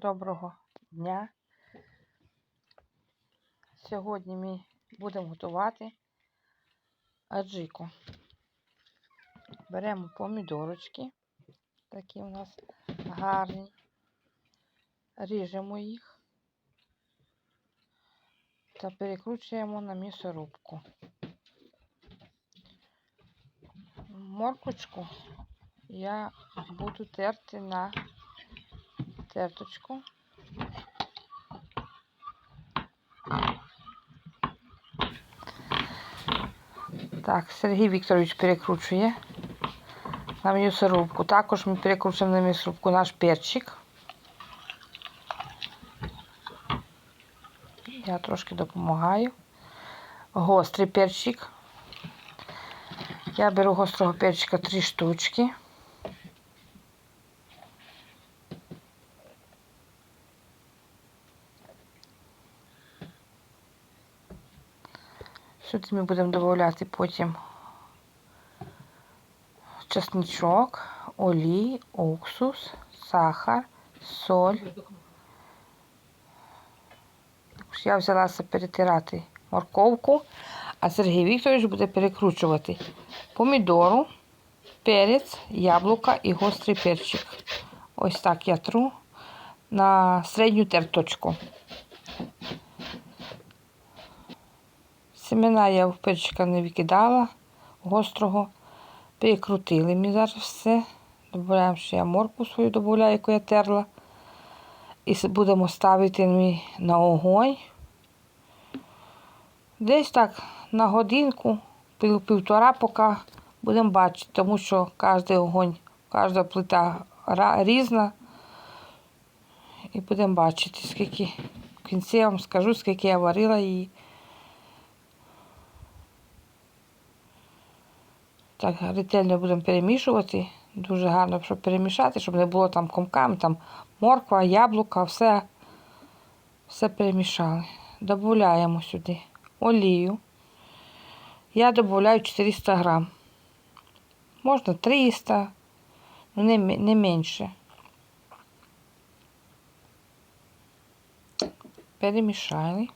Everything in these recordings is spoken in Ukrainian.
Доброго дня. Сьогодні ми будемо готувати аджику. Беремо помідорочки, такі у нас гарні, ріжемо їх та перекручуємо на м'ясорубку. Морквочку я буду терти на терточку. Так, Сергій Вікторович перекручує на м'ясорубку. Також ми перекручуємо на м'ясорубку наш перчик. Я трошки допомагаю. Гострий перчик. Я беру гострого перчика три штучки. Сюди ми будемо додавати потім чесничок, олій, уксус, сахар, соль. Я взялася перетирати морковку, а Сергій Вікторович буде перекручувати помідору, перець, яблука і гострий перчик. Ось так я тру на середню терточку. Семена я в перчика не викидала гострого. Перекрутили ми зараз все. Додаємо ще я морку свою додаю, яку я терла. І будемо ставити ми на огонь. Десь так на годинку, півтора, поки будемо бачити, тому що кожен огонь, кожна плита різна. І будемо бачити, скільки в кінці я вам скажу, скільки я варила її. Так, ретельно будемо перемішувати. Дуже гарно, щоб перемішати, щоб не було там комками, там морква, яблука, все все перемішали. Додаємо сюди олію. Я додаю 400 грам. Можна 300, але не, не менше. Перемішали.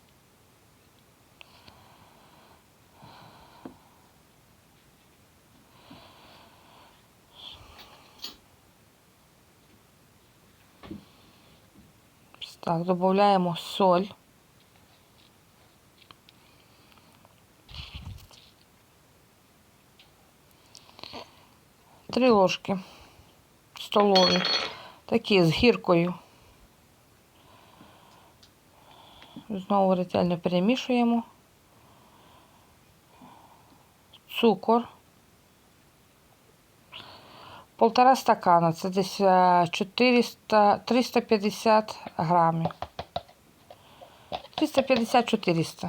Так, додаємо соль. Три ложки столові, такі з гіркою. Знову ретельно перемішуємо. Цукор. Полтора стакана, це десь 400, 350 грамів. 350-400.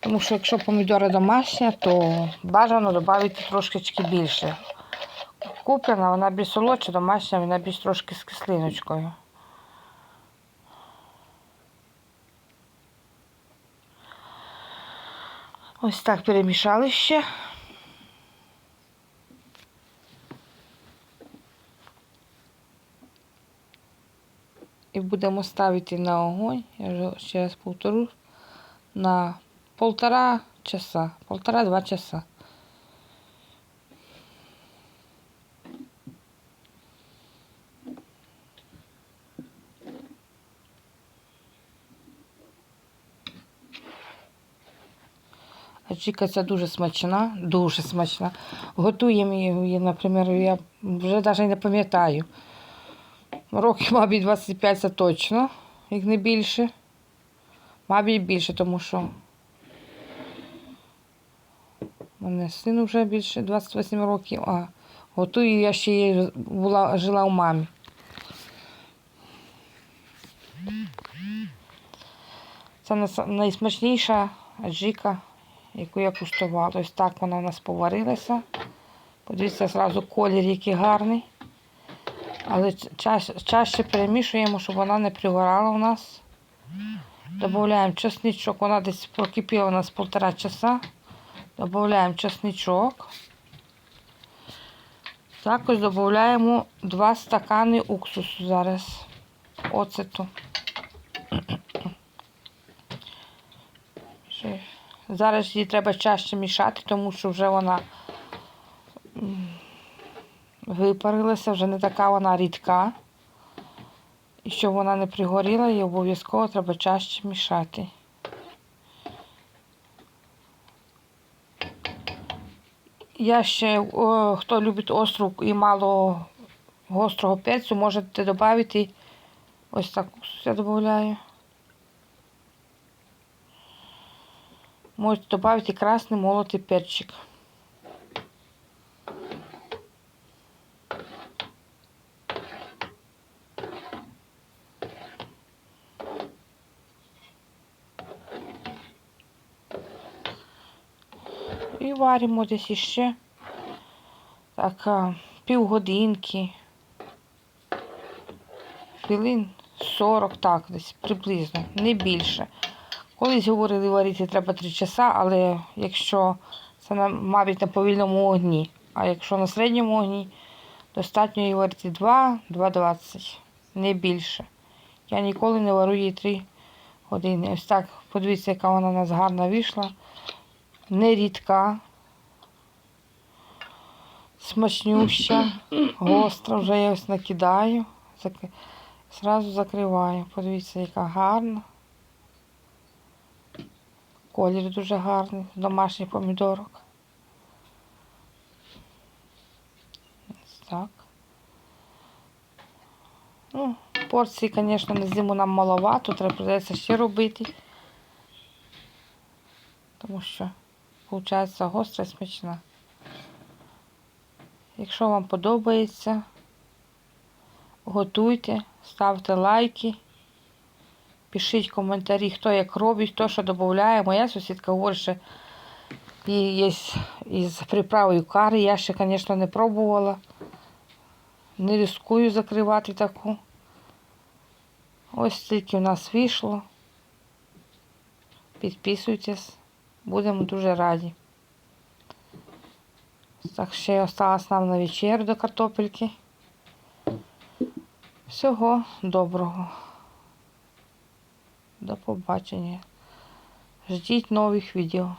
Тому що якщо помідори домашні, то бажано додати трошки більше. Куплена, вона більш солодша, домашня, вона більш трошки з кислиночкою. Ось так перемішали ще. І будемо ставити на огонь, я ще раз повторю, на полтора часа, полтора-два часа. Ця дуже смачна, дуже смачна. Готуємо її, наприклад, я вже навіть не пам'ятаю. Років, мабуть, 25 це точно, як не більше. Мабуть, більше, тому що у мене сину вже більше 28 років, а готую я ще була, жила у мамі. Це найсмачніша аджика, яку я куштувала. Ось так вона у нас поварилася. Подивіться, одразу колір який гарний. Але чаще, чаще перемішуємо, щоб вона не пригорала у нас. Додаємо чесничок, вона десь прокипіла у нас півтора часа. Додаємо чесничок. Також додаємо 2 стакани уксусу зараз. оцету. Зараз її треба чаще мішати, тому що вже вона випарилася, вже не така вона рідка. І щоб вона не пригоріла, її обов'язково треба чаще мішати. Я ще, о, хто любить остру і мало гострого перцю, можете додати ось так я додаю. Можете додати красний молотий перчик. І варимо десь іще так півгодинки. Хвилин 40, так, десь приблизно, не більше. Колись говорили, варити треба 3 часа, але якщо це мабуть на повільному огні, а якщо на середньому огні, достатньо її варити 2-2,20, не більше. Я ніколи не варю її 3 години. Ось так, подивіться, яка вона у нас гарна вийшла. Не рідка, смачнюща, гостра, вже я ось накидаю, зак- зразу закриваю. Подивіться, яка гарна. Колір дуже гарний, домашніх помідорок. Так. Ну, порції, звісно, на зиму нам маловато, треба придеться ще робити. Тому що виходить гостра і смачна. Якщо вам подобається, готуйте, ставте лайки, пишіть коментарі, хто як робить, хто що додає. Моя сусідка говорить, що є із приправою карі. Я ще, звісно, не пробувала. Не рискую закривати таку. Ось тільки в нас вийшло. Підписуйтесь, будемо дуже раді. Так, ще осталось нам на вечерю до картопельки. Всього доброго. До побачення. Ждіть нових відео.